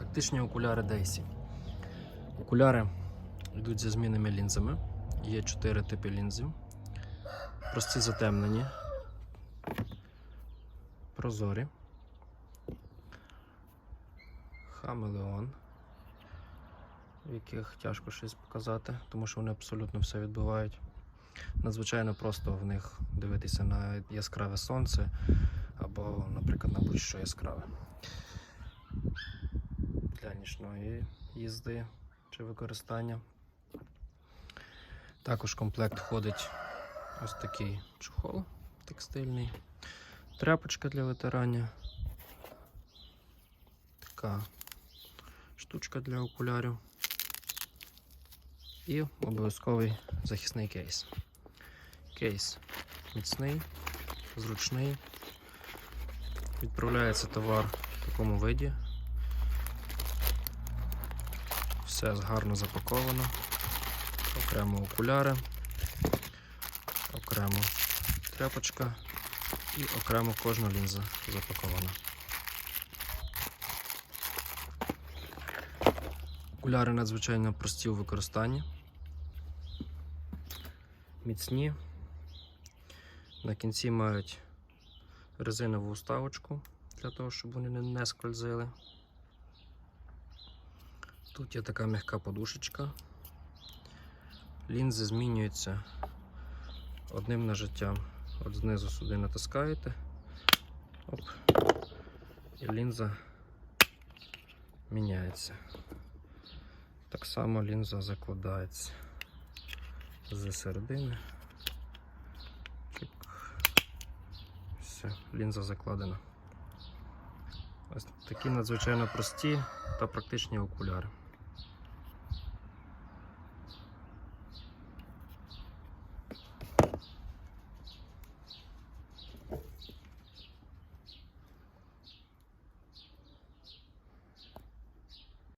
Тактичні окуляри Дейсі. Окуляри йдуть зі змінними лінзами. Є чотири типи лінзів. Прості затемнені, прозорі, хамелеон, в яких тяжко щось показати, тому що вони абсолютно все відбивають. Надзвичайно просто в них дивитися на яскраве сонце або, наприклад, на будь-що яскраве нічної їзди чи використання. Також в комплект входить ось такий чохол текстильний, тряпочка для витирання, така штучка для окулярів і обов'язковий захисний кейс. Кейс міцний, зручний. Відправляється товар в такому виді. Все гарно запаковано. Окремо окуляри, окремо тряпочка і окремо кожна лінза запакована. Окуляри надзвичайно прості у використанні. Міцні. На кінці мають резинову вставочку для того, щоб вони не скользили. Тут є така м'яка подушечка. Лінзи змінюються одним нажиттям. От знизу сюди натискаєте. Оп. І лінза міняється. Так само лінза закладається з середини. Все, лінза закладена. Ось такі надзвичайно прості та практичні окуляри.